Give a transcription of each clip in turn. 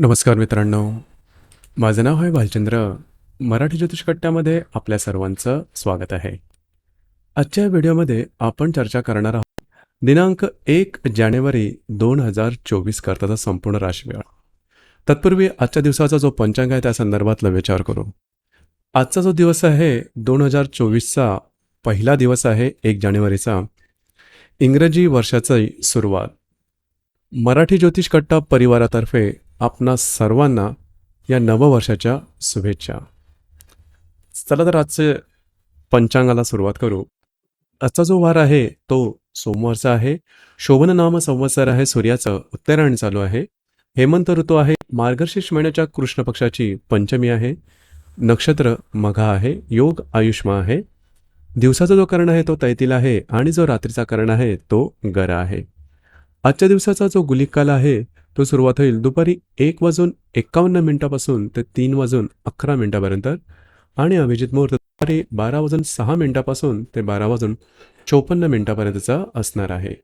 नमस्कार मित्रांनो. माझं नाव आहे भालचंद्र मराठी ज्योतिषकट्ट्यामध्ये आपल्या सर्वांचं स्वागत आहे. आजच्या व्हिडिओमध्ये आपण चर्चा करणार आहोत दिनांक एक जानेवारी दोन हजार चोवीस करताचा संपूर्ण राशीवेळ तत्पूर्वी आजच्या दिवसाचा जो पंचांग आहे त्या संदर्भातला विचार करू. आजचा जो दिवस आहे दोन हजार चोवीसचा पहिला दिवस आहे एक जानेवारीचा. इंग्रजी वर्षाची सुरुवात. मराठी ज्योतिषकट्टा परिवारातर्फे आपणा सर्वांना या नववर्षाच्या शुभेच्छा. चला तर आजचे पंचांगाला सुरुवात करू. आजचा जो वार आहे तो सोमवारचा आहे. शोभन नाम संवत्सर आहे सूर्याचं उत्तरायण चालू आहे. हेमंत ऋतू आहे मार्गशीर्ष महिन्याच्या कृष्ण पक्षाची पंचमी आहे. नक्षत्र मघा आहे योग आयुष्मा आहे. दिवसाचा जो कर्ण आहे तो तैतील आहे. आणि जो रात्रीचा कर्ण आहे तो गरा आहे. आजच्या दिवसाचा जो गुलिकाल आहे तो सुरुवात होईल दुपारी एक वाजून एकावन्न मिनिटापासून ते तीन वाजून अकरा मिनिटापर्यंत. आणि अभिजित मुहूर्त दुपारी बारा वाजून सहा मिनिटापासून ते बारा वाजून चोपन्न मिनिटापर्यंतचा असणार आहे.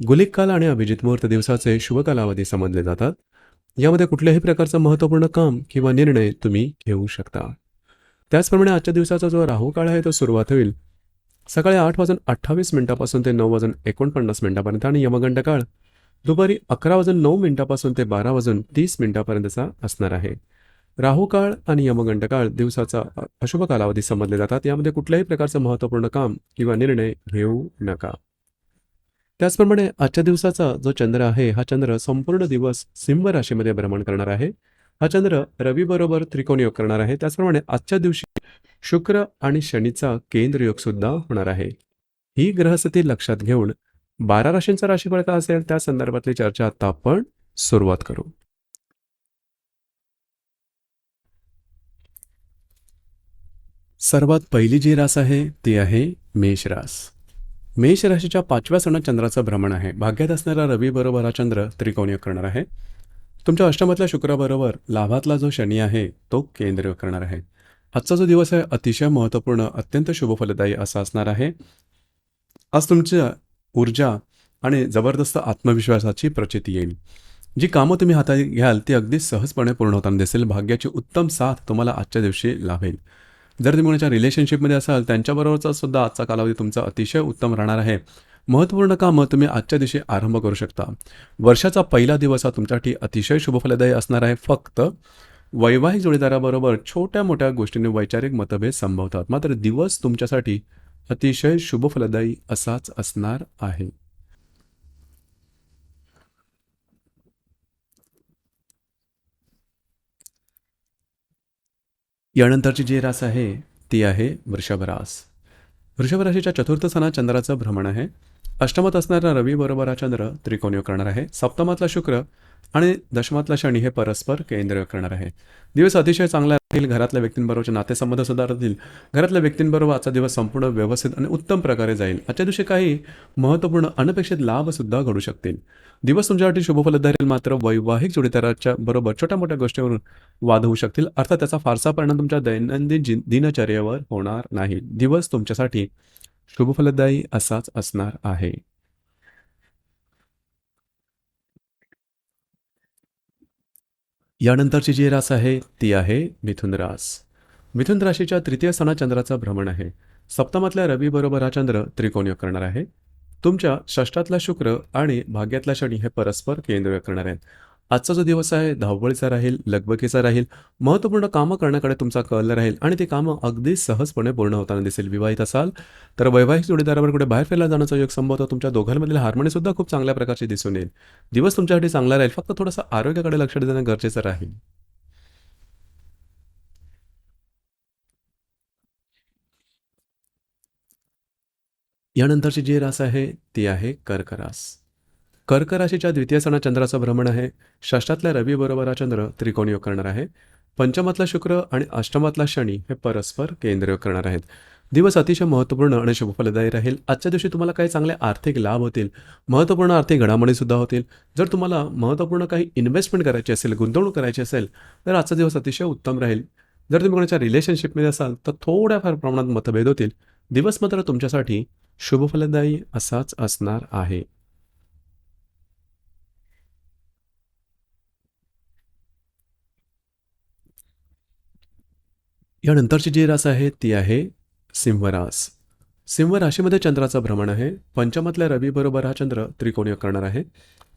गुलिक काल आणि अभिजित मुहूर्त दिवसाचे शुभ कालावधी समजले जातात. यामध्ये कुठल्याही प्रकारचं महत्त्वपूर्ण काम किंवा निर्णय तुम्ही घेऊ शकता. त्याचप्रमाणे आजच्या दिवसाचा जो राहू काळ आहे तो सुरुवात होईल सकाळी आठ वाजून अठ्ठावीस मिनिटापासून ते नऊ वाजून एकोणपन्नास मिनिटापर्यंत. आणि यमगंड काळ दुपारी अकरा वाजून नऊ मिनिटापासून ते बारा वाजून तीस मिनिटापर्यंतचा असणार आहे. राहू काळ आणि यमगंडकाळ दिवसाचा अशुभ कालावधी समजले जातात. यामध्ये कुठल्याही प्रकारचं महत्त्वपूर्ण काम किंवा निर्णय घेऊ नका. त्याचप्रमाणे आजच्या दिवसाचा जो चंद्र आहे हा चंद्र संपूर्ण दिवस सिंह राशीमध्ये भ्रमण करणार आहे. हा चंद्र रवीबरोबर त्रिकोण योग करणार आहे. त्याचप्रमाणे आजच्या दिवशी शुक्र आणि शनीचा केंद्र योग सुद्धा होणार आहे. ही ग्रहस्थिती लक्षात घेऊन बारा राशींचा राशीफळ का असेल त्या संदर्भातली चर्चा आता आपण सुरुवात करू. सर्वात पहिली जी रास आहे ती आहे मेष रास. मेष राशीच्या पाचव्या सणात चंद्राचं भ्रमण आहे. भाग्यात असणारा रवी बरोबर हा चंद्र त्रिकोणीय करणार आहे. तुमच्या अष्टमातल्या शुक्राबरोबर लाभातला जो शनी आहे तो केंद्रीय करणार आहे. आजचा जो दिवस आहे अतिशय महत्त्वपूर्ण अत्यंत शुभफलदायी असा असणार आहे. आज तुमच्या ऊर्जा आणि जबरदस्त आत्मविश्वासाची प्रचिती येईल. जी कामं तुम्ही हातात घ्याल ती अगदी सहजपणे पूर्ण होताना दिसेल. भाग्याची उत्तम साथ तुम्हाला आजच्या दिवशी लाभेल. जर तुम्ही कोणाच्या रिलेशनशिपमध्ये असाल त्यांच्याबरोबरचा सुद्धा आजचा कालावधी तुमचा अतिशय उत्तम राहणार आहे. महत्त्वपूर्ण कामं तुम्ही आजच्या दिवशी आरंभ करू शकता. वर्षाचा पहिला दिवस हा तुमच्यासाठी अतिशय शुभफलदायी असणार आहे. फक्त वैवाहिक जोडीदाराबरोबर छोट्या मोठ्या गोष्टींनी वैचारिक मतभेद संभवतात. मात्र दिवस तुमच्यासाठी अतिशय शुभफलदायी असाच असणार आहे. यानंतरची जी रास आहे ती आहे वृषभ रास. वृषभ राशीच्या चतुर्थ सणात चंद्राचं भ्रमण आहे. अष्टमात असणारा रवी बरोबर हा चंद्र त्रिकोणीय करणार आहे. सप्तमातला शुक्र आणि दशमातला शनी हे परस्पर केंद्र करणार आहे. दिवस अतिशय चांगला राहील घरातल्या व्यक्तींबरोबरचे नातेसंबंध सुधारतील. घरातल्या व्यक्तींबरोबर आजचा दिवस संपूर्ण व्यवस्थित आणि उत्तम प्रकारे जाईल. आजच्या दिवशी काही महत्त्वपूर्ण अनपेक्षित लाभ सुद्धा घडू शकतील. दिवस तुमच्यासाठी शुभफलदायी राहील मात्र वैवाहिक जोडीदाराच्या बरोबर छोट्या मोठ्या गोष्टीवरून वाद होऊ शकतील. अर्थात त्याचा फारसा परिणाम तुमच्या दैनंदिन दिनचर्येवर होणार नाही. दिवस तुमच्यासाठी शुभफलदायी असाच असणार आहे. यानंतरची जी रास आहे ती आहे मिथुन रास मिथुन राशीच्या तृतीय सणा चंद्राचा भ्रमण आहे. सप्तमातल्या रवीबरोबर हा चंद्र त्रिकोणीय करणार आहे. तुमच्या षष्टातला शुक्र आणि भाग्यातला शनी हे परस्पर केंद्रीय करणार आहेत. आजचा जो दिवस आहे धावपळीचा राहील लगबगीचा राहील महत्त्वपूर्ण कामं करण्याकडे तुमचा कल राहील आणि ती कामं अगदी सहजपणे पूर्ण होताना दिसेल. विवाहित असाल तर वैवाहिक जोडीदारावर कुठे बाहेर फिरायला जाण्याचा योग संभवतो. तुमच्या दोघांमधील हार्मोनी सुद्धा खूप चांगल्या प्रकारची दिसून येईल. दिवस तुमच्यासाठी चांगला राहील. फक्त थोडंसं आरोग्याकडे लक्ष देणं गरजेचं राहील. यानंतरची जी रास आहे ती आहे कर्करास. कर्क राशीच्या द्वितीय सणा चंद्राचं भ्रमण आहे. षष्ठातल्या रवी बरोबर हा चंद्र त्रिकोणीय करणार आहे. पंचमातला शुक्र आणि अष्टमातला शनी हे परस्पर केंद्रयोग करणार आहेत. दिवस अतिशय महत्त्वपूर्ण आणि शुभफलदायी राहील. आजच्या दिवशी तुम्हाला काही चांगले आर्थिक लाभ होतील. महत्त्वपूर्ण आर्थिक घडामोडीसुद्धा होतील. जर तुम्हाला महत्त्वपूर्ण काही इन्व्हेस्टमेंट करायची असेल गुंतवणूक करायची असेल तर आजचा दिवस अतिशय उत्तम राहील. जर तुम्ही कोणाच्या रिलेशनशिपमध्ये असाल तर थोड्याफार प्रमाणात मतभेद होतील. दिवस मात्र तुमच्यासाठी शुभफलदायी असाच असणार आहे. यानंतरची जी रास आहे ती आहे सिंहरास. सिंह राशीमध्ये चंद्राचं भ्रमण आहे. पंचमातल्या रवीबरोबर हा चंद्र त्रिकोणीय करणार आहे.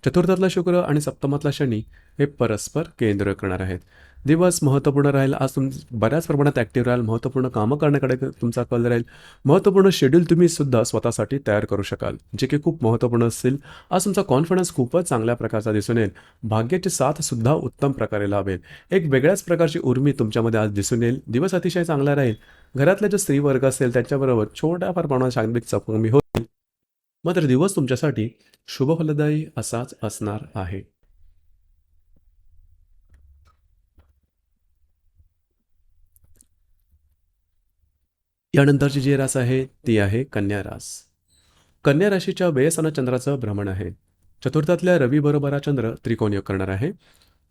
चतुर्थातला शुक्र आणि सप्तमातला शनी हे परस्पर केंद्र करणार आहेत. दिवस महत्त्वपूर्ण राहील. आज तुम बऱ्याच प्रमाणात ॲक्टिव्ह राहील. महत्त्वपूर्ण कामं करण्याकडे तुमचा कल राहील. महत्त्वपूर्ण शेड्यूल तुम्ही सुद्धा स्वतःसाठी तयार करू शकाल जे की खूप महत्त्वपूर्ण असतील. आज तुमचा कॉन्फिडन्स खूपच चांगल्या प्रकारचा दिसून येईल. भाग्याची साथ सुद्धा उत्तम प्रकारे लाभेल. एक वेगळ्याच प्रकारची उर्मी तुमच्यामध्ये आज दिसून येईल. दिवस अतिशय चांगला राहील. घरातले जो स्त्री वर्ग असेल त्यांच्याबरोबर छोट्याफार प्रमाणात शारीरिक चकमी होईल. मात्र दिवस तुमच्यासाठी शुभ फलदायी असाच असणार आहे. यानंतरची जी रास आहे ती आहे कन्या रास. कन्या राशीच्या वेयसना चंद्राचं भ्रमण आहे. चतुर्थातल्या रवी बरोबर हा चंद्र त्रिकोणीय करणार आहे.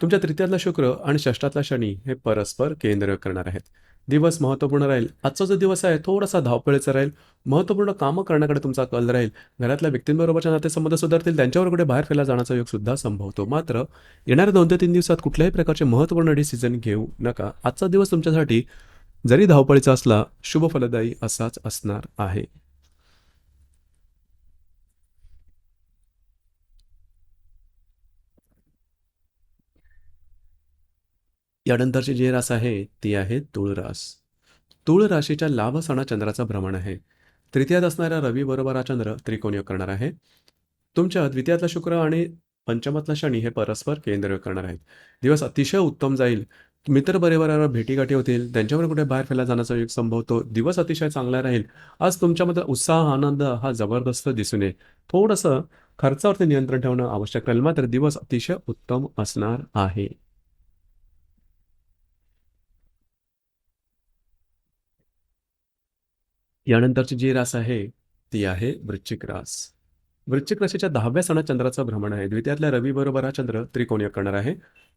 तुमच्या तृतीयातला शुक्र आणि षष्ठातला शनी हे परस्पर केंद्र करणार आहेत. दिवस महत्त्वपूर्ण राहील. आजचा जो दिवस आहे थोडासा धावपळीचा राहील. महत्त्वपूर्ण कामं करण्याकडे तुमचा कल राहील. घरातल्या व्यक्तींबरोबरच्या नातेसंबंध सुधारतील. त्यांच्यावर कुठे बाहेर फिरला जाण्याचा योग सुद्धा संभवतो. मात्र येणाऱ्या दोन ते तीन दिवसात कुठल्याही प्रकारचे महत्त्वपूर्ण डिसिजन घेऊ नका. आजचा दिवस तुमच्यासाठी जरी धावपळीचा असला शुभ फलदायी असाच असणार आहे. यानंतरची जी रास आहे ती आहे तुळरास तुळ राशीच्या लाभ सणा चंद्राचा भ्रमण आहे. तृतीयात असणाऱ्या रवी बरोबर हा चंद्र त्रिकोणीय करणार आहे. तुमच्या द्वितीयातला शुक्र आणि पंचमातला शनी हे परस्पर केंद्र करणार आहेत. दिवस अतिशय उत्तम जाईल. मित्र परिवारावर भेटीगाठी होतील. त्यांच्यावर कुठे बाहेर फिरला जाण्याचा योग संभवतो. दिवस अतिशय चांगला राहील. आज तुमच्यामध्ये उत्साह आनंद हा जबरदस्त दिसून येईल. थोडंसं खर्चावरती नियंत्रण ठेवणं आवश्यक राहील. मात्र दिवस अतिशय उत्तम असणार आहे. यानंतरची जी रास आहे ती आहे वृश्चिक रास. वृश्चिक राशीच्या दहाव्या सणात चंद्राचं भ्रमण आहे. द्वितीयातल्या रवी बरोबर हा चंद्र त्रिकोणीय करणार आहे.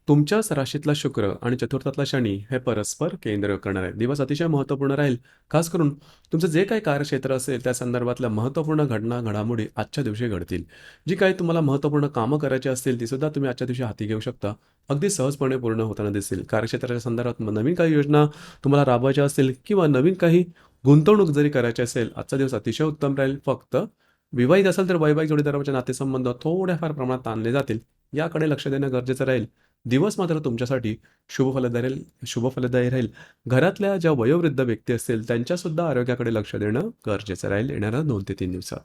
तुमच्याच राशीतला शुक्र आणि चतुर्थातला शनी हे परस्पर केंद्र करणार आहे. दिवस अतिशय महत्त्वपूर्ण राहील. खास करून तुमचं जे काही कार्यक्षेत्र असेल त्या संदर्भातल्या महत्त्वपूर्ण घटना घडामोडी आजच्या दिवशी घडतील. जी काही तुम्हाला महत्त्वपूर्ण कामं करायची असतील ती सुद्धा तुम्ही आजच्या दिवशी हाती घेऊ शकता. अगदी सहजपणे पूर्ण होताना दिसतील. कार्यक्षेत्राच्या संदर्भात नवीन काही योजना तुम्हाला राबवायच्या असतील किंवा नवीन काही गुंतवणूक जरी करायची असेल आजचा दिवस अतिशय उत्तम राहील. फक्त विवाहित असेल तर वैवाहिक जोडीदाराच्या नातेसंबंध थोड्याफार प्रमाणात ताणले जातील. याकडे लक्ष देणं गरजेचं राहील. दिवस मात्र तुमच्यासाठी शुभ फलदायी शुभ फलदायी राहील. घरातल्या ज्या वयोवृद्ध व्यक्ती असतील त्यांच्यासुद्धा आरोग्याकडे लक्ष देणं गरजेचं राहील. येणाऱ्या दोन ते तीन दिवसात.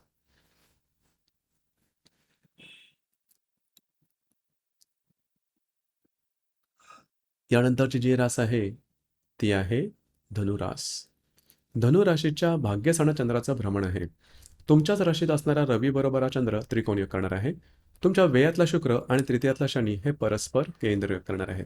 यानंतरची जी रास आहे ती आहे धनुरास. धनुराशीच्या भाग्यसण चंद्राचं भ्रमण आहे. तुमच्याच राशीत असणारा रवी बरोबर चंद्र त्रिकोणीय करणार आहे. तुमच्या वेयातला शुक्र आणि तृतीयातला शनी हे परस्पर केंद्र करणार आहेत.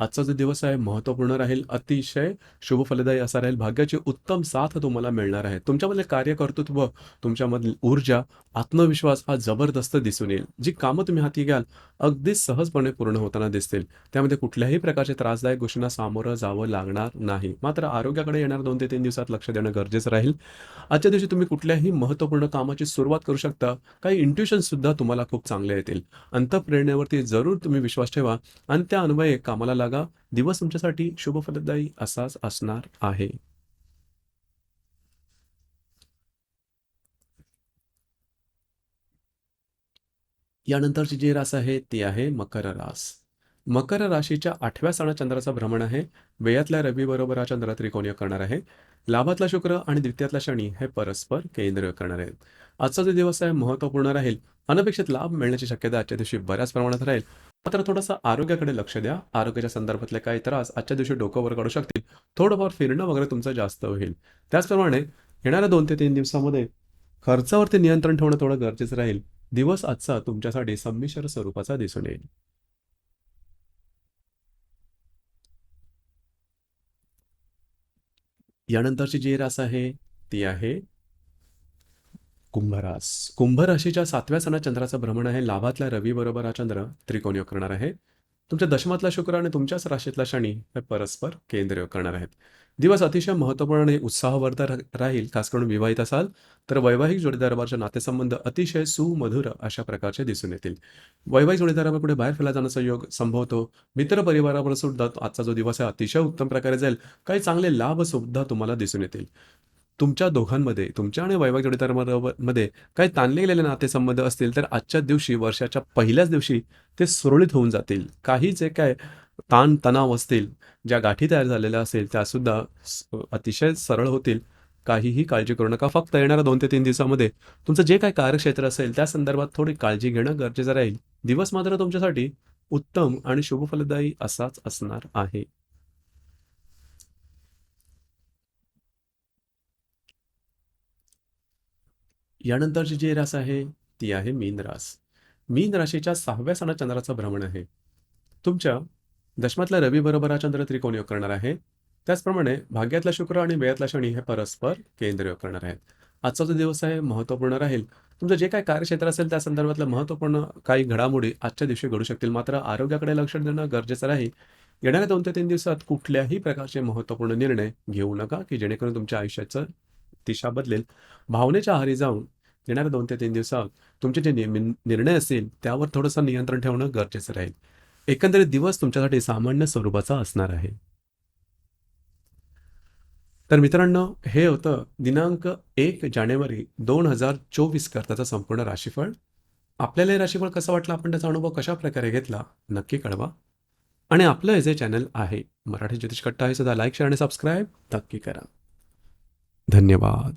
आजचा जो दिवस आहे महत्त्वपूर्ण राहील अतिशय शुभ फलदायी असा राहील. भाग्याची उत्तम साथ तुम्हाला मिळणार आहे. तुमच्यामधले कार्यकर्तृत्व तुमच्यामधील ऊर्जा आत्मविश्वास हा जबरदस्त दिसून येईल. जी कामं तुम्ही हाती घ्याल अगदी सहजपणे पूर्ण होताना दिसतील. त्यामध्ये कुठल्याही प्रकारच्या त्रासदायक गोष्टींना सामोरं जावं लागणार नाही. मात्र आरोग्याकडे येणार दोन ते तीन दिवसात लक्ष देणं गरजेचं राहील. आजच्या दिवशी तुम्ही कुठल्याही महत्त्वपूर्ण कामाची सुरुवात करू शकता. काही इंट्युशन सुद्धा तुम्हाला खूप चांगले येतील. अंतप्रेरणेवरती जरूर तुम्ही विश्वास ठेवा आणि त्या अन्वये कामाला दिवस तुमच्यासाठी शुभ फलदायी असाच असणार आहे. यानंतरची जी रास आहे ती आहे मकर रास. मकर राशीच्या आठव्या सणा चंद्राचा भ्रमण आहे. वेयातल्या रवी बरोबर हा चंद्र त्रिकोणीय करणार आहे. लाभातला शुक्र आणि द्वितीयातला शनी हे परस्पर केंद्र करणार आहेत. आजचा जो दिवस आहे महत्त्वपूर्ण राहील. अनपेक्षित लाभ मिळण्याची शक्यता आजच्या दिवशी बऱ्याच प्रमाणात राहील. मात्र थोडंसं आरोग्याकडे लक्ष द्या. आरोग्याच्या संदर्भातले काही त्रास आजच्या दिवशी डोकं वर काढू शकतील. थोडंफार फिरणं वगैरे तुमचं जास्त होईल. त्याचप्रमाणे येणाऱ्या दोन ते तीन दिवसामध्ये खर्चावरती नियंत्रण ठेवणं थोडं गरजेचं राहील. दिवस आजचा तुमच्यासाठी संमिश्र स्वरूपाचा दिसून येईल. यानंतरची जी रास आहे ती आहे कुंभरास. कुंभ राशीच्या सातव्या सणात चंद्राचं भ्रमण आहे. लाभातल्या रवी बरोबर हा चंद्र त्रिकोणीय करणार आहे. तुमच्या दशमातला शुक्र आणि तुमच्याच राशीतला शनी हे परस्पर केंद्रीय करणार आहेत. दिवस अतिशय महत्त्वपूर्ण आणि उत्साहवर्धक राहील खास करून विवाहित असाल तर वैवाहिक जोडीदाराबरोबरचे नातेसंबंध अतिशय सुमधुर अशा प्रकारचे दिसून येतील. वैवाहिक जोडीदाराबरोबर बाहेर फिरला जाण्याचा योग संभवतो. मित्र परिवाराबरोबर सुद्धा आजचा जो दिवस आहे अतिशय उत्तम प्रकारे जाईल. काही चांगले लाभ सुद्धा तुम्हाला दिसून येतील. तुमच्या दोघांमध्ये तुमच्या आणि वैवाहिक जोडीदारामध्ये मध्ये काही ताणले गेलेले नातेसंबंध असतील तर आजच्या दिवशी वर्षाच्या पहिल्याच दिवशी ते सुरळीत होऊन जातील. काही जे काय ताण तणाव असतील ज्या गाठी तयार झालेल्या असेल त्या सुद्धा अतिशय सरळ होतील. काहीही काळजी करू नका. फक्त येणाऱ्या दोन ते तीन दिवसामध्ये तुमचं जे काही कार्यक्षेत्र असेल त्या संदर्भात थोडी काळजी घेणं गरजेचं राहील. दिवस मात्र तुमच्यासाठी उत्तम आणि शुभफलदायी असाच असणार आहे. यानंतरची जी रास आहे ती आहे मीन रास. मीन राशीच्या सहाव्या सणा चंद्राचं भ्रमण आहे. तुमच्या दशमातला रवी बरोबर हा चंद्र त्रिकोण योग करणार आहे. त्याचप्रमाणे भाग्यातला शुक्र आणि व्ययातला शनी हे परस्पर केंद्र योग करणार आहेत. आजचा जो दिवस आहे महत्त्वपूर्ण राहील. तुमचं जे काही कार्यक्षेत्र असेल त्या संदर्भातलं महत्त्वपूर्ण काही घडामोडी आजच्या दिवशी घडू शकतील. मात्र आरोग्याकडे लक्ष देणं गरजेचं राहील. येणाऱ्या दोन ते तीन दिवसात कुठल्याही प्रकारचे महत्त्वपूर्ण निर्णय घेऊ नका की जेणेकरून तुमच्या आयुष्याचं दिशा बदलेल. भावनेच्या आहारी जाऊन येणाऱ्या दोन ते तीन दिवसात तुमचे जे निर्णय असतील त्यावर थोडंसं नियंत्रण ठेवणं गरजेचं राहील. एकंदरीत दिवस तुमच्यासाठी सामान्य स्वरूपाचा असणार आहे. तर मित्रांनो हे होतं दिनांक एक जानेवारी दोन हजार चोवीस करताचं संपूर्ण राशीफळ. आपल्याला हे राशीफळ कसं वाटलं? आपण त्याचा अनुभव कशा प्रकारे घेतला? नक्की कळवा. आणि आपलं हे जे चॅनल आहे मराठी ज्योतिष कट्टा हे सुद्धा लाईक शेअर आणि सबस्क्राईब नक्की करा. धन्यवाद.